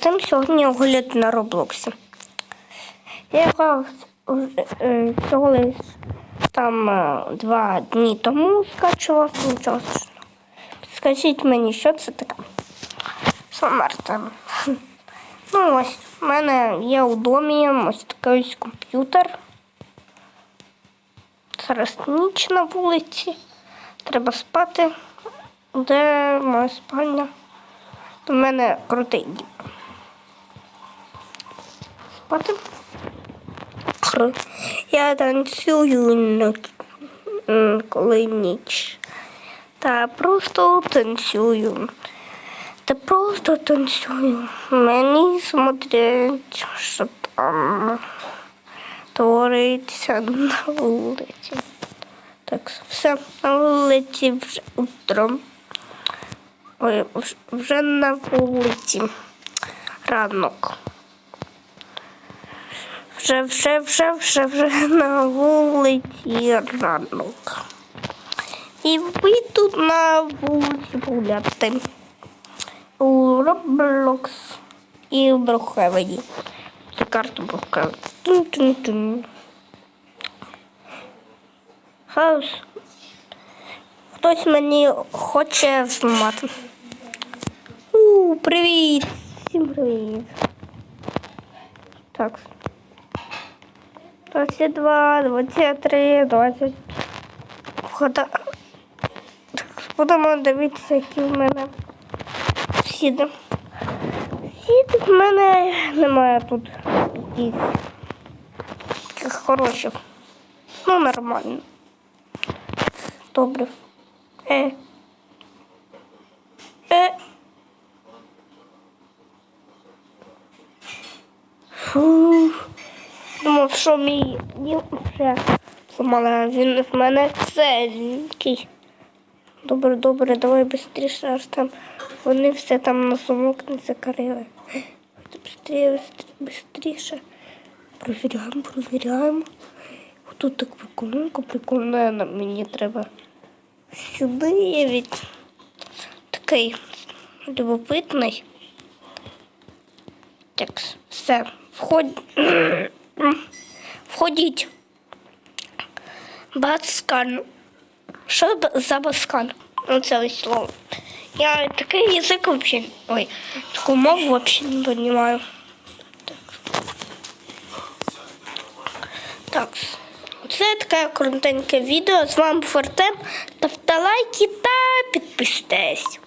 Тим сьогодні огляд на Роблоксі. Я грав е, всього лиш там е, два дні тому скачував нічого. Скажіть мені, що це таке? Смарта. Ну, ось в мене є у домі ось такий ось комп'ютер. Зараз ніч на вулиці. Треба спати. Де моя спальня? У мене крутий дім. Спати. Я танцюю м, коли ніч. Та просто танцюю. Та просто танцюю. Мені смотреть, що там твориться на вулиці. Так, все, на вулиці вже утром. Ой, вже на вулиці. Ранок. Вже, вже, вже, вже, вже на вулиці ранок. І вийду на вулиці гуляти. У Roblox і в Брухевені. Це карту Брухевені. Хаос. Хтось мені хоче знімати. У, привіт! Всім привіт. Так. 22, 23, 20. Хода. Будемо дивитися, які в мене сіди. Сіди в мене немає тут таких хороших. Ну, нормально. Добре. Е. Е. Фух. Що мій дім вже зламала. Він в мене целенький. Добре, добре, давай швидше, аж там вони все там на сумок не закрили. Быстрее, швидше. Провіряємо, провіряємо. Тут так прикольненько, прикольно, мені треба сюди я від такий любопитний. Так, все, вход... входіть. Бацкан. Що за баскан? Ну, це ось слово. Я такий язик взагалі. Ой, таку мову взагалі не розумію. Так. Це таке коротеньке відео. З вами Артем. Ставте лайки та підписуйтесь.